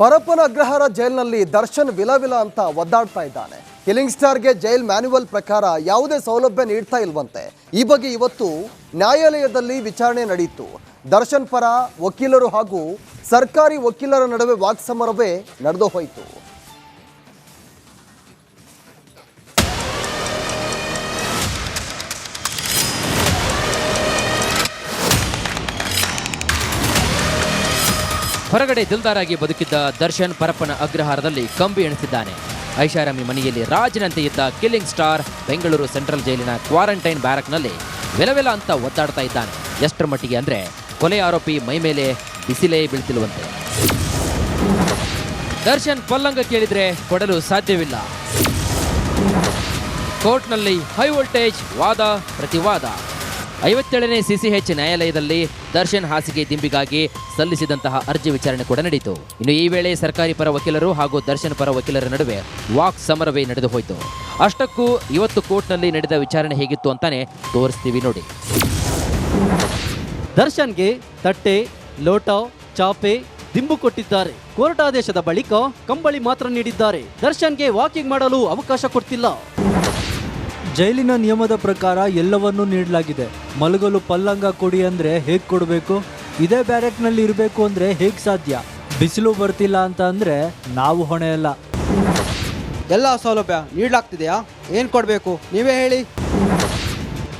ಪರಪ್ಪನ ಅಗ್ರಹಾರ ಜೈಲಿನಲ್ಲಿ ದರ್ಶನ್ ವಿಲವಿಲ ಅಂತ ಒದ್ದಾಡ್ತಾ ಇದ್ದಾನೆ. ಕಿಲಿಂಗ್ ಸ್ಟಾರ್ಗೆ ಜೈಲ್ ಮ್ಯಾನ್ಯುವಲ್ ಪ್ರಕಾರ ಯಾವುದೇ ಸೌಲಭ್ಯ ನೀಡ್ತಾ ಇಲ್ವಂತೆ. ಈ ಬಗ್ಗೆ ಇವತ್ತು ನ್ಯಾಯಾಲಯದಲ್ಲಿ ವಿಚಾರಣೆ ನಡೆಯಿತು ದರ್ಶನ್ ಪರ ವಕೀಲರು ಹಾಗೂ ಸರ್ಕಾರಿ ವಕೀಲರ ನಡುವೆ ವಾಕ್ಸಮರವೇ ನಡೆದು ಹೋಯಿತು. ಹೊರಗಡೆ ದಿಲ್ದಾರಾಗಿ ಬದುಕಿದ್ದ ದರ್ಶನ್ ಪರಪ್ಪನ ಅಗ್ರಹಾರದಲ್ಲಿ ಕಂಬಿ ಎಣಿಸಿದ್ದಾನೆ. ಐಷಾರಾಮಿ ಮನೆಯಲ್ಲಿ ರಾಜನಂತೆ ಇದ್ದ ಕಿಲ್ಲಿಂಗ್ ಸ್ಟಾರ್ ಬೆಂಗಳೂರು ಸೆಂಟ್ರಲ್ ಜೈಲಿನ ಕ್ವಾರಂಟೈನ್ ಬ್ಯಾರಕ್ನಲ್ಲಿ ವಿಲವೆಲ ಅಂತ ಒದ್ದಾಡ್ತಾ ಇದ್ದಾನೆ. ಎಷ್ಟರ ಮಟ್ಟಿಗೆ ಅಂದ್ರೆ ಕೊಲೆ ಆರೋಪಿ ಮೈ ಮೇಲೆ ಬಿಸಿಲೇ ಬೀಳ್ತಿಲ್ವಂತೆ ದರ್ಶನ್ ಪಲ್ಲಂಗ ಕೇಳಿದ್ರೆ ಕೊಡಲು ಸಾಧ್ಯವಿಲ್ಲ. ಕೋರ್ಟ್ನಲ್ಲಿ ಹೈ ವೋಲ್ಟೇಜ್ ವಾದ ಪ್ರತಿವಾದ. ಐವತ್ತೇಳನೇ ಸಿಸಿಎಚ್ ನ್ಯಾಯಾಲಯದಲ್ಲಿ ದರ್ಶನ್ ಹಾಸಿಗೆ ದಿಂಬಿಗಾಗಿ ಸಲ್ಲಿಸಿದಂತಹ ಅರ್ಜಿ ವಿಚಾರಣೆ ಕೂಡ ನಡೆಯಿತು. ಇನ್ನು ಈ ವೇಳೆ ಸರ್ಕಾರಿ ಪರ ವಕೀಲರು ಹಾಗೂ ದರ್ಶನ್ ಪರ ವಕೀಲರ ನಡುವೆ ವಾಕ್ ಸಮರವೇ ನಡೆದು ಹೋಯಿತು. ಅಷ್ಟಕ್ಕೂ ಇವತ್ತು ಕೋರ್ಟ್ನಲ್ಲಿ ನಡೆದ ವಿಚಾರಣೆ ಹೇಗಿತ್ತು ಅಂತಾನೆ ತೋರಿಸ್ತೀವಿ ನೋಡಿ. ದರ್ಶನ್ಗೆ ತಟ್ಟೆ, ಲೋಟ, ಚಾಪೆ ದಿಂಬು ಕೊಟ್ಟಿದ್ದಾರೆ. ಕೋರ್ಟ್ ಆದೇಶದ ಬಳಿಕ ಕಂಬಳಿ ಮಾತ್ರ ನೀಡಿದ್ದಾರೆ. ದರ್ಶನ್ಗೆ ವಾಕಿಂಗ್ ಮಾಡಲು ಅವಕಾಶ ಕೊಡ್ತಿಲ್ಲ. ಜೈಲಿನ ನಿಯಮದ ಪ್ರಕಾರ ಎಲ್ಲವನ್ನೂ ನೀಡಲಾಗಿದೆ. ಮಲಗಲು ಪಲ್ಲಂಗ ಕೊಡಿ ಅಂದ್ರೆ ಹೇಗೆ ಕೊಡಬೇಕು? ಇದೇ ಬ್ಯಾರೆಕ್ನಲ್ಲಿ ಇರಬೇಕು ಅಂದ್ರೆ ಹೇಗೆ ಸಾಧ್ಯ? ಬಿಸಿಲು ಬರ್ತಿಲ್ಲ ಅಂತ ಅಂದ್ರೆ ನಾವು ಹೊಣೆ ಅಲ್ಲ. ಎಲ್ಲ ಸೌಲಭ್ಯ ನೀಡಲಾಗ್ತಿದೆಯಾ? ಏನು ಕೊಡಬೇಕು? ನೀವೇ ಹೇಳಿ.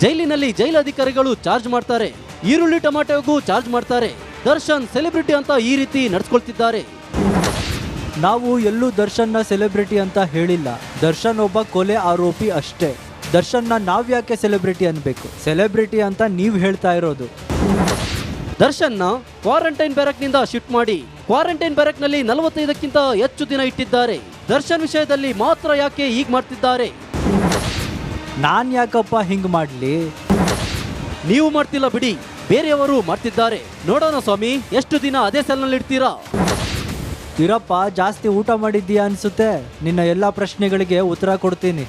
ಜೈಲಿನಲ್ಲಿ ಜೈಲು ಅಧಿಕಾರಿಗಳು ಚಾರ್ಜ್ ಮಾಡ್ತಾರೆ. ಈರುಳ್ಳಿ ಟೊಮಾಟೋಗೂ ಚಾರ್ಜ್ ಮಾಡ್ತಾರೆ. ದರ್ಶನ್ ಸೆಲೆಬ್ರಿಟಿ ಅಂತ ಈ ರೀತಿ ನಡ್ಸ್ಕೊಳ್ತಿದ್ದಾರೆ. ನಾವು ಎಲ್ಲೂ ದರ್ಶನ್ನ ಸೆಲೆಬ್ರಿಟಿ ಅಂತ ಹೇಳಿಲ್ಲ. ದರ್ಶನ್ ಒಬ್ಬ ಕೊಲೆ ಆರೋಪಿ ಅಷ್ಟೇ. ದರ್ಶನ್ನ ನಾವ್ಯಾಕೆ ಸೆಲೆಬ್ರಿಟಿ ಅನ್ಬೇಕು? ಸೆಲೆಬ್ರಿಟಿ ಅಂತ ನೀವು ಹೇಳ್ತಾ ಇರೋದು. ದರ್ಶನ್ನ ಕ್ವಾರಂಟೈನ್ ಬ್ಯಾರಕ್ನಿಂದ ಶಿಫ್ಟ್ ಮಾಡಿ ಕ್ವಾರಂಟೈನ್ ಬ್ಯಾರಕ್ನಲ್ಲಿ ನಲವತ್ತೈದಕ್ಕಿಂತ ಹೆಚ್ಚು ದಿನ ಇಟ್ಟಿದ್ದಾರೆ. ದರ್ಶನ್ ವಿಷಯದಲ್ಲಿ ಮಾತ್ರ ಯಾಕೆ ಈಗ ಮಾಡ್ತಿದ್ದಾರೆ? ನಾನ್ ಯಾಕಪ್ಪ ಹಿಂಗ್ ಮಾಡ್ಲಿ? ನೀವು ಮಾಡ್ತಿಲ್ಲ ಬಿಡಿ ಬೇರೆಯವರು ಮಾಡ್ತಿದ್ದಾರೆ. ನೋಡೋಣ ಸ್ವಾಮಿ ಎಷ್ಟು ದಿನ ಅದೇ ಸೆಲ್ನಲ್ಲಿ ಇಡ್ತೀರಾ? ಇರಪ್ಪ ಜಾಸ್ತಿ ಊಟ ಮಾಡಿದ್ದೀಯಾ ಅನ್ಸುತ್ತೆ? ನಿನ್ನ ಎಲ್ಲಾ ಪ್ರಶ್ನೆಗಳಿಗೆ ಉತ್ತರ ಕೊಡ್ತೀನಿ.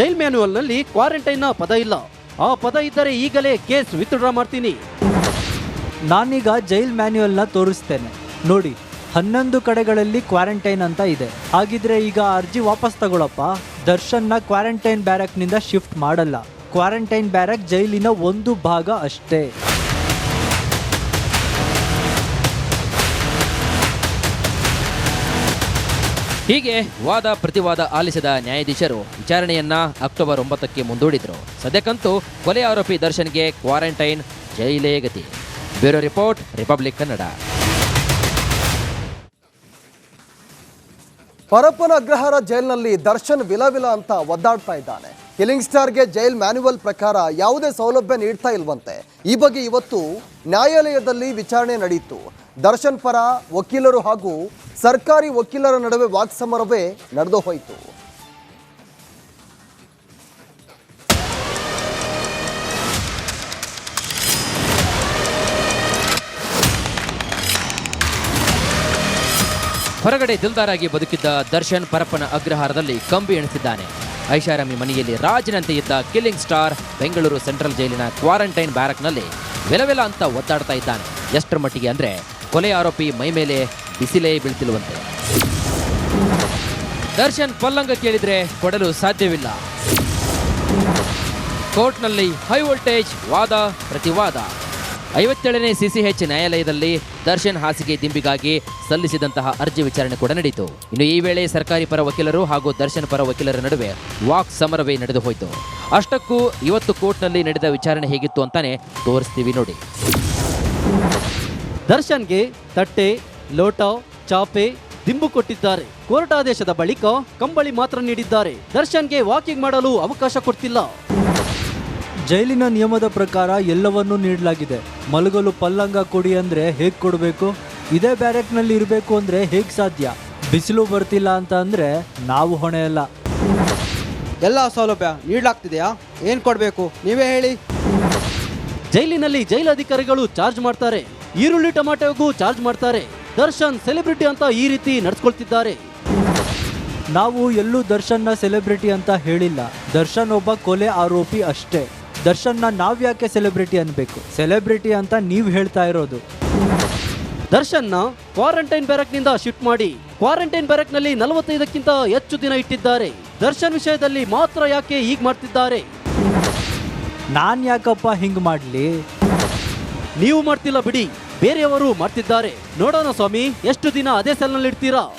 ಜೈಲ್ ಮ್ಯಾನ್ಯುವಲ್ನಲ್ಲಿ ಕ್ವಾರಂಟೈನ್ನ ಪದ ಇಲ್ಲ. ಆ ಪದ ಇದ್ದರೆ ಈಗಲೇ ಕೇಸ್ ವಿತ್ಡ್ರಾ ಮಾಡ್ತೀನಿ. ನಾನೀಗ ಜೈಲ್ ಮ್ಯಾನ್ಯುಯಲ್ನ ತೋರಿಸ್ತೇನೆ. ನೋಡಿ, ಹನ್ನೊಂದು ಕಡೆಗಳಲ್ಲಿ ಕ್ವಾರಂಟೈನ್ ಅಂತ ಇದೆ. ಹಾಗಿದ್ರೆ ಈಗ ಅರ್ಜಿ ವಾಪಸ್ ತಗೊಳಪ್ಪ. ದರ್ಶನ್ನ ಕ್ವಾರಂಟೈನ್ ಬ್ಯಾರಕ್ನಿಂದ ಶಿಫ್ಟ್ ಮಾಡಲ್ಲ. ಕ್ವಾರಂಟೈನ್ ಬ್ಯಾರಕ್ ಜೈಲಿನ ಒಂದು ಭಾಗ ಅಷ್ಟೇ. ಹೀಗೆ ವಾದ ಪ್ರತಿವಾದ ಆಲಿಸಿದ ನ್ಯಾಯಾಧೀಶರು ವಿಚಾರಣೆಯನ್ನ ಅಕ್ಟೋಬರ್ ಒಂಬತ್ತಕ್ಕೆ ಮುಂದೂಡಿದ್ರು. ಸದ್ಯಕ್ಕಂತೂ ಕೊಲೆ ಆರೋಪಿ ದರ್ಶನ್ಗೆ ಕ್ವಾರಂಟೈನ್ ಜೈಲೇ ಗತಿ. Bureau report, republic Kannada. Parappana Agrahara ಜೈಲಿನಲ್ಲಿ ದರ್ಶನ್ ವಿಲವಿಲ ಅಂತ ಒದ್ದಾಡ್ತಾ ಇದ್ದಾನೆ. ಕಿಲಿಂಗ್ ಸ್ಟಾರ್ಗೆ ಜೈಲ್ ಮ್ಯಾನ್ಯುವಲ್ ಪ್ರಕಾರ ಯಾವುದೇ ಸೌಲಭ್ಯ ನೀಡ್ತಾ ಇಲ್ವಂತೆ. ಈ ಬಗ್ಗೆ ಇವತ್ತು ನ್ಯಾಯಾಲಯದಲ್ಲಿ ವಿಚಾರಣೆ ನಡೆಯಿತು ದರ್ಶನ್ ಪರ ವಕೀಲರು ಹಾಗೂ ಸರ್ಕಾರಿ ವಕೀಲರ ನಡುವೆ ವಾಕ್ಸಮರವೇ ನಡೆದು ಹೋಯಿತು. ಹೊರಗಡೆ ದಿಲ್ದಾರಾಗಿ ಬದುಕಿದ್ದ ದರ್ಶನ್ ಪರಪ್ಪನ ಅಗ್ರಹಾರದಲ್ಲಿ ಕಂಬಿ ಎಣಿಸಿದ್ದಾನೆ. ಐಷಾರಾಮಿ ಮನೆಯಲ್ಲಿ ರಾಜನಂತೆ ಇದ್ದ ಕಿಲ್ಲಿಂಗ್ ಸ್ಟಾರ್ ಬೆಂಗಳೂರು ಸೆಂಟ್ರಲ್ ಜೈಲಿನ ಕ್ವಾರಂಟೈನ್ ಬ್ಯಾರಕ್ನಲ್ಲಿ ವೆಲವೆಲ ಅಂತ ಒದ್ದಾಡ್ತಾ ಇದ್ದಾನೆ. ಎಷ್ಟರ ಮಟ್ಟಿಗೆ ಅಂದ್ರೆ ಕೊಲೆ ಆರೋಪಿ ಮೈ ಮೇಲೆ ಬಿಸಿಲೇ ಬೀಳ್ತಿಲ್ವಂತೆ. ದರ್ಶನ್ ಪಲ್ಲಂಗ ಕೇಳಿದ್ರೆ ಕೊಡಲು ಸಾಧ್ಯವಿಲ್ಲ. ಕೋರ್ಟ್ನಲ್ಲಿ ಹೈ ವೋಲ್ಟೇಜ್ ವಾದ, ಪ್ರತಿವಾದ. ಐವತ್ತೇಳನೇ ಸಿಸಿಎಚ್ ನ್ಯಾಯಾಲಯದಲ್ಲಿ ದರ್ಶನ್ ಹಾಸಿಗೆ ದಿಂಬಿಗಾಗಿ ಸಲ್ಲಿಸಿದಂತಹ ಅರ್ಜಿ ವಿಚಾರಣೆ ಕೂಡ ನಡೆಯಿತು. ಇನ್ನು ಈ ವೇಳೆ ಸರ್ಕಾರಿ ಪರ ವಕೀಲರು ಹಾಗೂ ದರ್ಶನ್ ಪರ ವಕೀಲರ ನಡುವೆ ವಾಕ್ ಸಮರವೇ ನಡೆದು ಹೋಯಿತು ಅಷ್ಟಕ್ಕೂ ಇವತ್ತು ಕೋರ್ಟ್ನಲ್ಲಿ ನಡೆದ ವಿಚಾರಣೆ ಹೇಗಿತ್ತು ಅಂತಾನೆ ತೋರಿಸ್ತೀವಿ ನೋಡಿ. ದರ್ಶನ್ಗೆ ತಟ್ಟೆ ಲೋಟ ಚಾಪೆ ದಿಂಬು ಕೊಟ್ಟಿದ್ದಾರೆ. ಕೋರ್ಟ್ ಆದೇಶದ ಬಳಿಕ ಕಂಬಳಿ ಮಾತ್ರ ನೀಡಿದ್ದಾರೆ. ದರ್ಶನ್ಗೆ ವಾಕಿಂಗ್ ಮಾಡಲು ಅವಕಾಶ ಕೊಡ್ತಿಲ್ಲ. ಜೈಲಿನ ನಿಯಮದ ಪ್ರಕಾರ ಎಲ್ಲವನ್ನೂ ನೀಡಲಾಗಿದೆ. ಮಲಗಲು ಪಲ್ಲಂಗ ಕೊಡಿ ಅಂದ್ರೆ ಹೇಗ್ ಕೊಡಬೇಕು? ಇದೇ ಬ್ಯಾರೆಕ್ನಲ್ಲಿ ಇರಬೇಕು ಅಂದ್ರೆ ಹೇಗ್ ಸಾಧ್ಯ? ಬಿಸಿಲು ಬರ್ತಿಲ್ಲ ಅಂತ ಅಂದ್ರೆ ನಾವು ಹೊಣೆ ಅಲ್ಲ. ಎಲ್ಲ ಸೌಲಭ್ಯ ನೀಡಲಾಗ್ತಿದೆಯಾ? ಏನು ಕೊಡಬೇಕು? ನೀವೇ ಹೇಳಿ. ಜೈಲಿನಲ್ಲಿ ಜೈಲ್ ಅಧಿಕಾರಿಗಳು ಚಾರ್ಜ್ ಮಾಡ್ತಾರೆ. ಈರುಳ್ಳಿ ಟೊಮ್ಯಾಟೋಗೂ ಚಾರ್ಜ್ ಮಾಡ್ತಾರೆ. ದರ್ಶನ್ ಸೆಲೆಬ್ರಿಟಿ ಅಂತ ಈ ರೀತಿ ನಡೆಸ್ಕೊಳ್ತಿದ್ದಾರೆ. ನಾವು ಎಲ್ಲೂ ದರ್ಶನ್ನ ಸೆಲೆಬ್ರಿಟಿ ಅಂತ ಹೇಳಿಲ್ಲ. ದರ್ಶನ್ ಒಬ್ಬ ಕೊಲೆ ಆರೋಪಿ ಅಷ್ಟೇ. ದರ್ಶನ್ನ ನಾವ್ಯಾಕೆ ಸೆಲೆಬ್ರಿಟಿ ಅನ್ಬೇಕು? ಸೆಲೆಬ್ರಿಟಿ ಅಂತ ನೀವು ಹೇಳ್ತಾ ಇರೋದು. ದರ್ಶನ್ನ ಕ್ವಾರಂಟೈನ್ ಬ್ಯಾರಕ್ನಿಂದ ಶಿಫ್ಟ್ ಮಾಡಿ ಕ್ವಾರಂಟೈನ್ ಬ್ಯಾರಕ್ನಲ್ಲಿ ನಲವತ್ತೈದಕ್ಕಿಂತ ಹೆಚ್ಚು ದಿನ ಇಟ್ಟಿದ್ದಾರೆ. ದರ್ಶನ್ ವಿಷಯದಲ್ಲಿ ಮಾತ್ರ ಯಾಕೆ ಹೀಗೆ ಮಾಡ್ತಿದ್ದಾರೆ? ನಾನು ಯಾಕಪ್ಪ ಹಿಂಗೆ ಮಾಡಲಿ? ನೀವು ಮಾಡ್ತಿಲ್ಲ ಬಿಡಿ. ಬೇರೆಯವರು ಮಾಡ್ತಿದ್ದಾರೆ. ನೋಡೋಣ ಸ್ವಾಮಿ ಎಷ್ಟು ದಿನ ಅದೇ ಸೆಲ್ನಲ್ಲಿ ಇಡ್ತೀರಾ?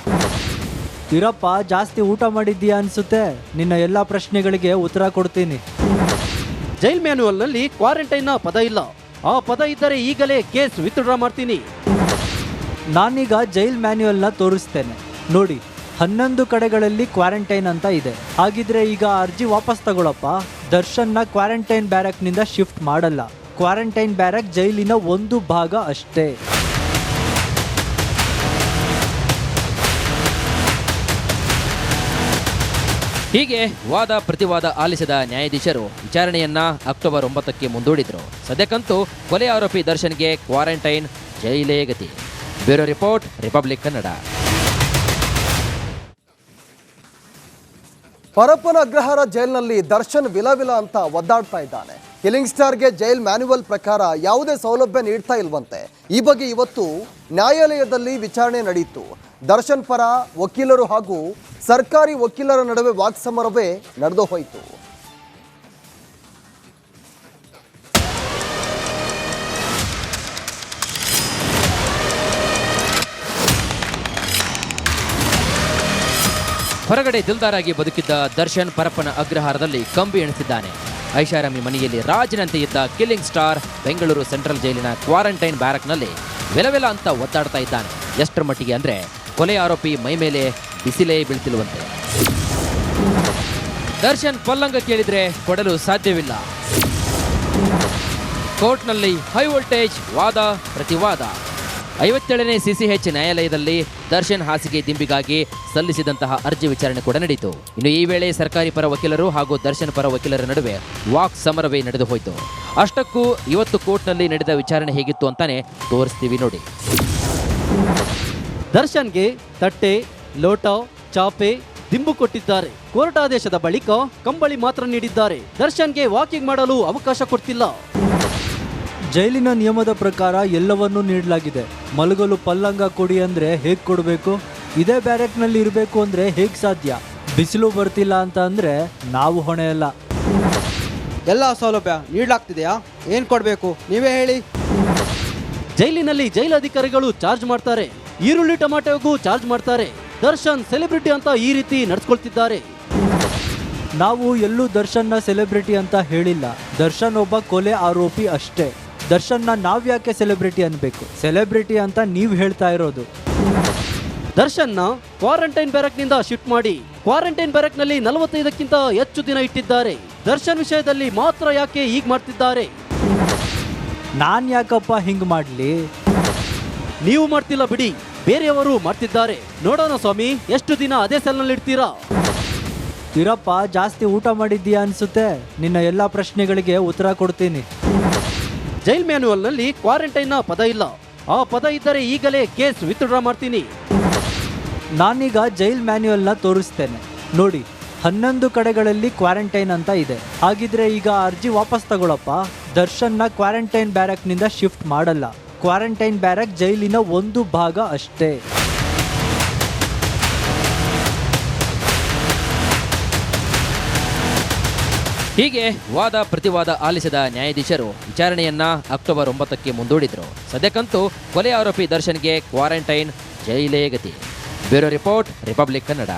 ಇರಪ್ಪ ಜಾಸ್ತಿ ಊಟ ಮಾಡಿದ್ದೀಯಾ ಅನ್ಸುತ್ತೆ. ನಿನ್ನ ಎಲ್ಲ ಪ್ರಶ್ನೆಗಳಿಗೆ ಉತ್ತರ ಕೊಡ್ತೀನಿ. ಜೈಲ್ ಮ್ಯಾನ್ಯುವಲ್ನಲ್ಲಿ ಕ್ವಾರಂಟೈನ್ನ ಪದ ಇಲ್ಲ. ಆ ಪದ ಇದ್ದರೆ ಈಗಲೇ ಕೇಸ್ ವಿತ್ಡ್ರಾ ಮಾಡ್ತೀನಿ. ನಾನೀಗ ಜೈಲ್ ಮ್ಯಾನ್ಯುವಲ್ನ ತೋರಿಸ್ತೇನೆ. ನೋಡಿ ಹನ್ನೊಂದು ಕಡೆಗಳಲ್ಲಿ ಕ್ವಾರಂಟೈನ್ ಅಂತ ಇದೆ. ಹಾಗಿದ್ರೆ ಈಗ ಅರ್ಜಿ ವಾಪಸ್ ತಗೊಳಪ್ಪ. ದರ್ಶನ್ನ ಕ್ವಾರಂಟೈನ್ ಬ್ಯಾರಕ್ನಿಂದ ಶಿಫ್ಟ್ ಮಾಡಲ್ಲ. ಕ್ವಾರಂಟೈನ್ ಬ್ಯಾರಕ್ ಜೈಲಿನ ಒಂದು ಭಾಗ ಅಷ್ಟೇ. ಹೀಗೆ ವಾದ ಪ್ರತಿವಾದ ಆಲಿಸಿದ ನ್ಯಾಯಾಧೀಶರು ವಿಚಾರಣೆಯನ್ನ ಅಕ್ಟೋಬರ್ ಒಂಬತ್ತಕ್ಕೆ ಮುಂದೂಡಿದ್ರು. ಸದ್ಯಕ್ಕಂತೂ ಕೊಲೆ ಆರೋಪಿ ದರ್ಶನ್ಗೆ ಕ್ವಾರಂಟೈನ್ ಜೈಲೇ ಗತಿ. Bureau report republic Kannada. Parappana Agrahara ಜೈಲಿನಲ್ಲಿ ದರ್ಶನ್ ವಿಲವಿಲ ಅಂತ ಒದ್ದಾಡ್ತಾ ಇದ್ದಾನೆ. ಕಿಲಿಂಗ್ ಸ್ಟಾರ್ಗೆ ಜೈಲ್ ಮ್ಯಾನ್ಯುವಲ್ ಪ್ರಕಾರ ಯಾವುದೇ ಸೌಲಭ್ಯ ನೀಡ್ತಾ ಇಲ್ವಂತೆ. ಈ ಬಗ್ಗೆ ಇವತ್ತು ನ್ಯಾಯಾಲಯದಲ್ಲಿ ವಿಚಾರಣೆ ನಡೆಯಿತು ದರ್ಶನ್ ಪರ ವಕೀಲರು ಹಾಗೂ ಸರ್ಕಾರಿ ವಕೀಲರ ನಡುವೆ ವಾಕ್ಸಮರವೇ ನಡೆದು ಹೋಯಿತು. ಹೊರಗಡೆ ದಿಲ್ದಾರಾಗಿ ಬದುಕಿದ್ದ ದರ್ಶನ್ ಪರಪ್ಪನ ಅಗ್ರಹಾರದಲ್ಲಿ ಕಂಬಿ ಎಣಿಸಿದ್ದಾನೆ. ಐಷಾರಾಮಿ ಮನೆಯಲ್ಲಿ ರಾಜನಂತೆ ಇದ್ದ ಕಿಲ್ಲಿಂಗ್ ಸ್ಟಾರ್ ಬೆಂಗಳೂರು ಸೆಂಟ್ರಲ್ ಜೈಲಿನ ಕ್ವಾರಂಟೈನ್ ಬ್ಯಾರಕ್ನಲ್ಲಿ ವೆಲವೆಲ ಅಂತ ಒದ್ದಾಡ್ತಾ ಇದ್ದಾನೆ. ಎಷ್ಟರ ಮಟ್ಟಿಗೆ ಅಂದರೆ ಕೊಲೆ ಆರೋಪಿ ಮೈ ಮೇಲೆ ಬಿಸಿಲೇ ಬೀಳ್ತಿಲ್ವಂತೆ. ದರ್ಶನ್ ಪಲ್ಲಂಗ ಕೇಳಿದ್ರೆ ಕೊಡಲು ಸಾಧ್ಯವಿಲ್ಲ. ಕೋರ್ಟ್ನಲ್ಲಿ ಹೈ ವೋಲ್ಟೇಜ್ ವಾದ ಪ್ರತಿವಾದ. ಐವತ್ತೇಳನೇ ಸಿಸಿಎಚ್ ನ್ಯಾಯಾಲಯದಲ್ಲಿ ದರ್ಶನ್ ಹಾಸಿಗೆ ದಿಂಬಿಗಾಗಿ ಸಲ್ಲಿಸಿದಂತಹ ಅರ್ಜಿ ವಿಚಾರಣೆ ಕೂಡ ನಡೆಯಿತು. ಇನ್ನು ಈ ವೇಳೆ ಸರ್ಕಾರಿ ಪರ ವಕೀಲರು ಹಾಗೂ ದರ್ಶನ್ ಪರ ವಕೀಲರ ನಡುವೆ ವಾಕ್ ಸಮರವೇ ನಡೆದು ಹೋಯಿತು. ಅಷ್ಟಕ್ಕೂ ಇವತ್ತು ಕೋರ್ಟ್ನಲ್ಲಿ ನಡೆದ ವಿಚಾರಣೆ ಹೇಗಿತ್ತು ಅಂತಾನೆ ತೋರಿಸ್ತೀವಿ ನೋಡಿ. ದರ್ಶನ್ಗೆ ತಟ್ಟೆ, ಲೋಟ, ಚಾಪೆ ದಿಂಬು ಕೊಟ್ಟಿದ್ದಾರೆ. ಕೋರ್ಟ್ ಆದೇಶದ ಬಳಿಕ ಕಂಬಳಿ ಮಾತ್ರ ನೀಡಿದ್ದಾರೆ. ದರ್ಶನ್ಗೆ ವಾಕಿಂಗ್ ಮಾಡಲು ಅವಕಾಶ ಕೊಡ್ತಿಲ್ಲ. ಜೈಲಿನ ನಿಯಮದ ಪ್ರಕಾರ ಎಲ್ಲವನ್ನೂ ನೀಡಲಾಗಿದೆ. ಮಲಗಲು ಪಲ್ಲಂಗ ಕೊಡಿ ಅಂದ್ರೆ ಹೇಗೆ ಕೊಡಬೇಕು? ಇದೇ ಬ್ಯಾರೆಕ್ನಲ್ಲಿ ಇರಬೇಕು ಅಂದ್ರೆ ಹೇಗೆ ಸಾಧ್ಯ? ಬಿಸಿಲು ಬರ್ತಿಲ್ಲ ಅಂತ ಅಂದ್ರೆ ನಾವು ಹೊಣೆ ಅಲ್ಲ. ಎಲ್ಲ ಸೌಲಭ್ಯ ನೀಡಲಾಗ್ತಿದೆಯಾ? ಏನು ಕೊಡಬೇಕು? ನೀವೇ ಹೇಳಿ. ಜೈಲಿನಲ್ಲಿ ಜೈಲ ಅಧಿಕಾರಿಗಳು ಚಾರ್ಜ್ ಮಾಡ್ತಾರೆ. ಈರುಳ್ಳಿ ಟೊಮಾಟೊಗೂ ಚಾರ್ಜ್ ಮಾಡ್ತಾರೆ. ದರ್ಶನ್ ಸೆಲೆಬ್ರಿಟಿ ಅಂತ ಈ ರೀತಿ ನಡ್ಸ್ಕೊಳ್ತಿದ್ದಾರೆ. ನಾವು ಎಲ್ಲೂ ದರ್ಶನ್ನ ಸೆಲೆಬ್ರಿಟಿ ಅಂತ ಹೇಳಿಲ್ಲ. ದರ್ಶನ್ ಒಬ್ಬ ಕೊಲೆ ಆರೋಪಿ ಅಷ್ಟೇ. ದರ್ಶನ್ನ ನಾವ್ಯಾಕೆ ಸೆಲೆಬ್ರಿಟಿ ಅನ್ಬೇಕು? ಸೆಲೆಬ್ರಿಟಿ ಅಂತ ನೀವು ಹೇಳ್ತಾ ಇರೋದು. ದರ್ಶನ್ನ ಕ್ವಾರಂಟೈನ್ ಬ್ಯಾರಕ್ನಿಂದ ಶಿಫ್ಟ್ ಮಾಡಿ ಕ್ವಾರಂಟೈನ್ ಬ್ಯಾರಕ್ನಲ್ಲಿ ನಲವತ್ತೈದಕ್ಕಿಂತ ಹೆಚ್ಚು ದಿನ ಇಟ್ಟಿದ್ದಾರೆ. ದರ್ಶನ್ ವಿಷಯದಲ್ಲಿ ಮಾತ್ರ ಯಾಕೆ ಈಗ ಮಾಡ್ತಿದ್ದಾರೆ? ನಾನ್ ಯಾಕಪ್ಪ ಹಿಂಗ್ ಮಾಡ್ಲಿ? ನೀವು ಮಾಡ್ತಿಲ್ಲ ಬಿಡಿ ಬೇರೆಯವರು ಮಾಡ್ತಿದ್ದಾರೆ. ನೋಡೋಣ ಸ್ವಾಮಿ ಎಷ್ಟು ದಿನ ಅದೇ ಸೆಲ್ನಲ್ಲಿ ಇಡ್ತೀರಾ? ಇರಪ್ಪ ಜಾಸ್ತಿ ಊಟ ಮಾಡಿದ್ದೀಯಾ ಅನ್ಸುತ್ತೆ? ನಿನ್ನ ಎಲ್ಲ ಪ್ರಶ್ನೆಗಳಿಗೆ ಉತ್ತರ ಕೊಡ್ತೀನಿ. ಜೈಲ್ ಮ್ಯಾನ್ಯುವಲ್ನಲ್ಲಿ ಕ್ವಾರಂಟೈನ್ನ ಪದ ಇಲ್ಲ. ಆ ಪದ ಇದ್ದರೆ ಈಗಲೇ ಕೇಸ್ ವಿತ್ಡ್ರಾ ಮಾಡ್ತೀನಿ. ನಾನೀಗ ಜೈಲ್ ಮ್ಯಾನ್ಯುಯಲ್ನ ತೋರಿಸ್ತೇನೆ. ನೋಡಿ, ಹನ್ನೊಂದು ಕಡೆಗಳಲ್ಲಿ ಕ್ವಾರಂಟೈನ್ ಅಂತ ಇದೆ. ಹಾಗಿದ್ರೆ ಈಗ ಅರ್ಜಿ ವಾಪಸ್ ತಗೊಳಪ್ಪ. ದರ್ಶನ್ನ ಕ್ವಾರಂಟೈನ್ ಬ್ಯಾರಕ್ನಿಂದ ಶಿಫ್ಟ್ ಮಾಡಲ್ಲ. ಕ್ವಾರಂಟೈನ್ ಬ್ಯಾರಕ್ ಜೈಲಿನ ಒಂದು ಭಾಗ ಅಷ್ಟೇ. ಹೀಗೆ ವಾದ ಪ್ರತಿವಾದ ಆಲಿಸಿದ ನ್ಯಾಯಾಧೀಶರು ವಿಚಾರಣೆಯನ್ನ ಅಕ್ಟೋಬರ್ ಒಂಬತ್ತಕ್ಕೆ ಮುಂದೂಡಿದ್ರು. ಸದ್ಯಕ್ಕಂತೂ ಕೊಲೆ ಆರೋಪಿ ದರ್ಶನ್ಗೆ ಕ್ವಾರಂಟೈನ್ ಜೈಲೇ ಗತಿ. Bureau report, republic Kannada.